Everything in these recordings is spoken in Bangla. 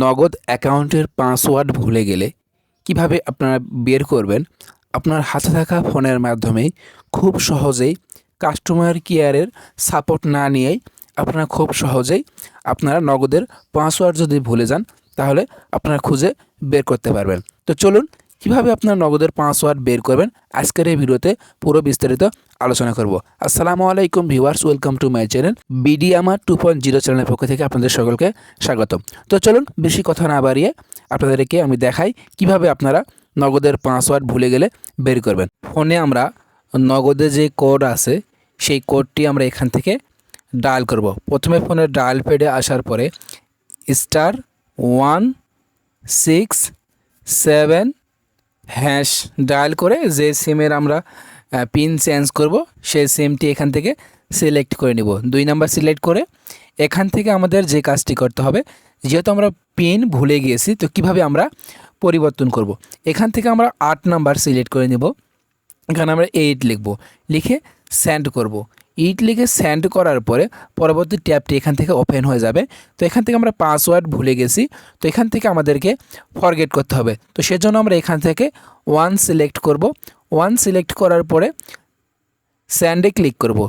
নগদ অ্যাকাউন্টের পাসওয়ার্ড ভুলে গেলে কীভাবে আপনারা বের করবেন? আপনার হাতে থাকা ফোনের মাধ্যমেই খুব সহজেই কাস্টমার কেয়ারের সাপোর্ট না নিয়েই আপনারা খুব সহজেই আপনারা নগদের পাসওয়ার্ড যদি ভুলে যান, তাহলে আপনারা খুঁজে বের করতে পারবেন। তো চলুন কীভাবে আপনার নগদের পাসওয়ার্ড বের করবেন, আজকের এই ভিডিওতে পুরো বিস্তারিত আলোচনা করব। আসসালামু আলাইকুম viewers, welcome to my channel BD আমার টু পয়েন্ট জিরো চ্যানেলের পক্ষ থেকে আপনাদের সকলকে স্বাগতম। তো চলুন, বেশি কথা না বাড়িয়ে আপনাদেরকে আমি দেখাই কীভাবে আপনারা নগদের পাসওয়ার্ড ভুলে গেলে বের করবেন। ফোনে আমরা নগদে যে কোড আছে, সেই কোডটি আমরা এখান থেকে ডায়াল করব। প্রথমে ফোনের ডায়াল প্যাডে আসার পরে star one six seven hash dial করে যে সিমের আমরা পিন চেঞ্জ করব, সেই সিমটি এখান থেকে সিলেক্ট করে নিব দুই নাম্বার সিলেক্ট করে এখান থেকে আমাদের যে কাজটি করতে হবে, যেহেতু আমরা পিন ভুলে গিয়েছি, তো কীভাবে আমরা পরিবর্তন করব। এখান থেকে আমরা আট নাম্বার সিলেক্ট করে নেব এখানে আমরা এইট লিখব লিখে সেন্ড করব। এইট লিখে সেন্ড করার পরে পরবর্তী ট্যাবটি এখান থেকে ওপেন হয়ে যাবে। তো এখান থেকে আমরা পাসওয়ার্ড ভুলে গেছি। তো এখান থেকে আমাদেরকে ফরগেট করতে হবে। তো সেজন্য আমরা এখান থেকে ওয়ান সিলেক্ট করব। ওয়ান সিলেক্ট করার পরে স্যান্ডে ক্লিক করব।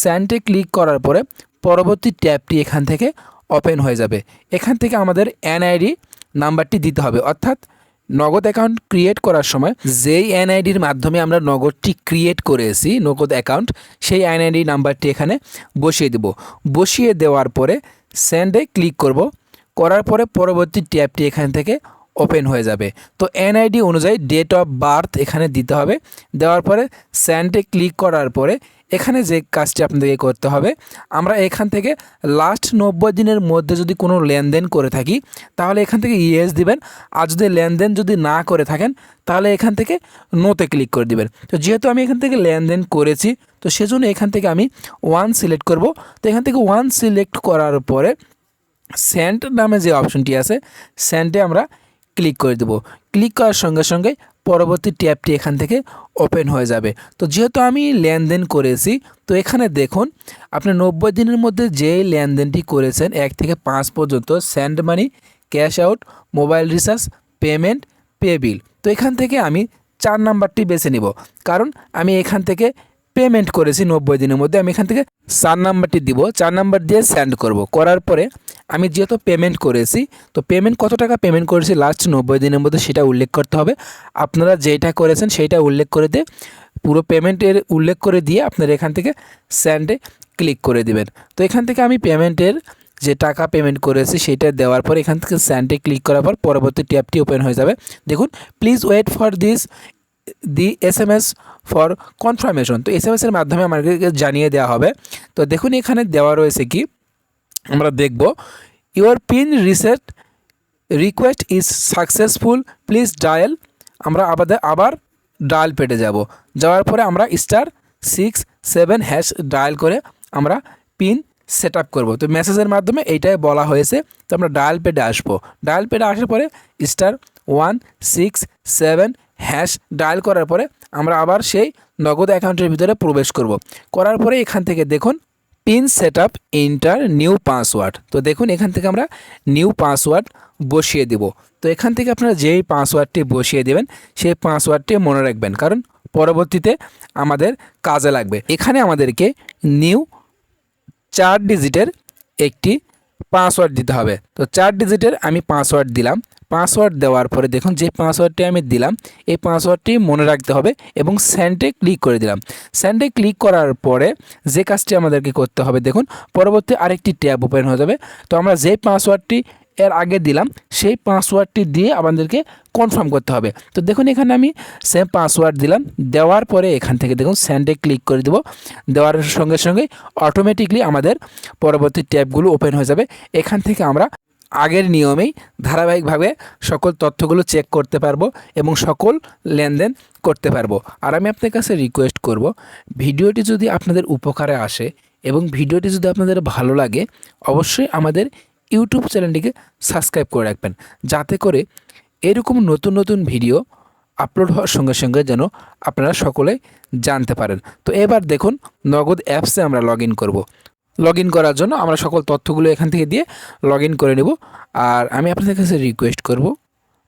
স্যান্ডে ক্লিক করার পরে পরবর্তী ট্যাবটি এখান থেকে ওপেন হয়ে যাবে। এখান থেকে আমাদের এনআইডি নাম্বারটি দিতে হবে। অর্থাৎ নগদ অ্যাকাউন্ট ক্রিয়েট করার সময় যেই এনআইডির মাধ্যমে আমরা নগদটি ক্রিয়েট করেছি, নগদ অ্যাকাউন্ট সেই এনআইডি নাম্বারটি এখানে বসিয়ে দেব। বসিয়ে দেওয়ার পরে সেন্ডে ক্লিক করব। করার পরে পরবর্তী ট্যাবটি এখান থেকে ওপেন হয়ে যাবে। তো এনআইডি অনুযায়ী ডেট অফ বার্থ এখানে দিতে হবে। দেওয়ার পরে স্যান্ডে ক্লিক করার পরে এখানে যে কাজটি আপনাদেরকে করতে হবে, আমরা এখান থেকে লাস্ট নব্বই দিনের মধ্যে যদি কোনো লেনদেন করে থাকি, তাহলে এখান থেকে ইয়েস দিবেন। আর যদি লেনদেন যদি না করে থাকেন, তাহলে এখান থেকে নোতে ক্লিক করে দিবেন। তো যেহেতু আমি এখান থেকে লেনদেন করেছি, তো সেজন্য এখান থেকে আমি ওয়ান সিলেক্ট করব। তো এখান থেকে ওয়ান সিলেক্ট করার পরে সেন্ট নামে যে অপশনটি আছে সেন্টে আমরা ক্লিক করে দেবো। ক্লিক করার সঙ্গে সঙ্গে পরবর্তী ট্যাবটি এখান থেকে ওপেন হয়ে যাবে। তো যেহেতু আমি লেনদেন করেছি, তো এখানে দেখুন, আপনি নব্বই দিনের মধ্যে যে লেনদেনটি করেছেন, এক থেকে পাঁচ পর্যন্ত send money cash out mobile recharge payment pay bill তো এখান থেকে আমি চার নাম্বারটি বেছে নিব। কারণ আমি এখান থেকে পেমেন্ট করেছি নব্বই দিনের মধ্যে, আমি এখান থেকে চার নাম্বারটি দিব। চার নাম্বার দিয়ে সেন্ড করব। করার পরে আমি যেহেতু পেমেন্ট করেছি, তো পেমেন্ট কত টাকা পেমেন্ট করেছি লাস্ট নব্বই দিনের মধ্যে সেটা উল্লেখ করতে হবে। আপনারা যেটা করেছেন সেইটা উল্লেখ করে দিয়ে, পুরো পেমেন্টের উল্লেখ করে দিয়ে আপনারা এখান থেকে স্যান্ডে ক্লিক করে দিবেন। তো এখান থেকে আমি পেমেন্টের যে টাকা পেমেন্ট করেছি সেটা দেওয়ার পর এখান থেকে স্যান্ডে ক্লিক করার পর পরবর্তী ট্যাবটি ওপেন হয়ে যাবে। দেখুন please wait for this the S M S for confirmation. তো এস এম এসের মাধ্যমে আমাদেরকে জানিয়ে দেওয়া হবে। তো দেখুন, এখানে দেওয়া রয়েছে কি? আমরা দেখব your pin reset request is successful please dial আমরা আবার আবার ডায়াল পেটে যাব। যাওয়ার পরে আমরা star six seven hash dial করে আমরা পিন সেট আপ করব। তো মেসেজের মাধ্যমে এইটাই বলা হয়েছে। তো আমরা ডায়াল পেডে আসব। ডায়াল পেডে আসার পরে star one six seven hash dial করার পরে আমরা আবার সেই নগদ অ্যাকাউন্টের ভিতরে প্রবেশ করব। করার পরে এখান থেকে দেখুন pin set up enter new password তো দেখুন, এখান থেকে আমরা নিউ পাসওয়ার্ড বসিয়ে দেব। তো এখান থেকে আপনারা যেই পাসওয়ার্ডটি বসিয়ে দেবেন, সেই পাসওয়ার্ডটি মনে রাখবেন। কারণ পরবর্তীতে আমাদের কাজে লাগবে। এখানে আমাদেরকে নিউ চার ডিজিটের একটি পাসওয়ার্ড দিতে হবে। তো চার ডিজিটের আমি পাসওয়ার্ড দিলাম। পাসওয়ার্ড দেওয়ার পরে দেখুন যে পাসওয়ার্ডটি আমি দিলাম, এই পাসওয়ার্ডটি মনে রাখতে হবে এবং স্যান্ডে ক্লিক করে দিলাম। স্যান্ডে ক্লিক করার পরে যে কাজটি আমাদেরকে করতে হবে, দেখুন পরবর্তী আরেকটি ট্যাব ওপেন হয়ে যাবে। তো আমরা যে পাসওয়ার্ডটি এর আগে দিলাম, সেই পাসওয়ার্ডটি দিয়ে আমাদেরকে কনফার্ম করতে হবে। তো দেখুন এখানে আমি সেম পাসওয়ার্ড দিলাম, দেওয়ার পরে এখান থেকে দেখুন স্যান্ডে ক্লিক করে দেবো। দেওয়ার সঙ্গে সঙ্গে অটোমেটিকলি আমাদের পরবর্তী ট্যাবগুলো ওপেন হয়ে যাবে। এখান থেকে আমরা আগের নিয়মেই ধারাবাহিকভাবে সকল তথ্যগুলো চেক করতে পারব এবং সকল লেনদেন করতে পারব। আর আমি আপনার কাছে রিকোয়েস্ট করব, ভিডিওটি যদি আপনাদের উপকারে আসে এবং ভিডিওটি যদি আপনাদের ভালো লাগে, অবশ্যই আমাদের ইউটিউব চ্যানেলটিকে সাবস্ক্রাইব করে রাখবেন। যাতে করে এরকম নতুন নতুন ভিডিও আপলোড হওয়ার সঙ্গে সঙ্গে যেন আপনারা সকলে জানতে পারেন। তো এবার দেখুন নগদ অ্যাপসে আমরা লগ ইন করব। লগ ইন করার জন্য আমরা সকল তথ্যগুলো এখান থেকে দিয়ে লগ করে নেব। আর আমি আপনাদের কাছে রিকোয়েস্ট করব।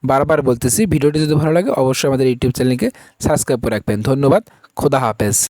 বারবার বলতেছি, ভিডিওটি যদি ভালো লাগে, অবশ্যই আমাদের ইউটিউব চ্যানেলকে সাবস্ক্রাইব করে রাখবেন। ধন্যবাদ, খোদা হাফেজ।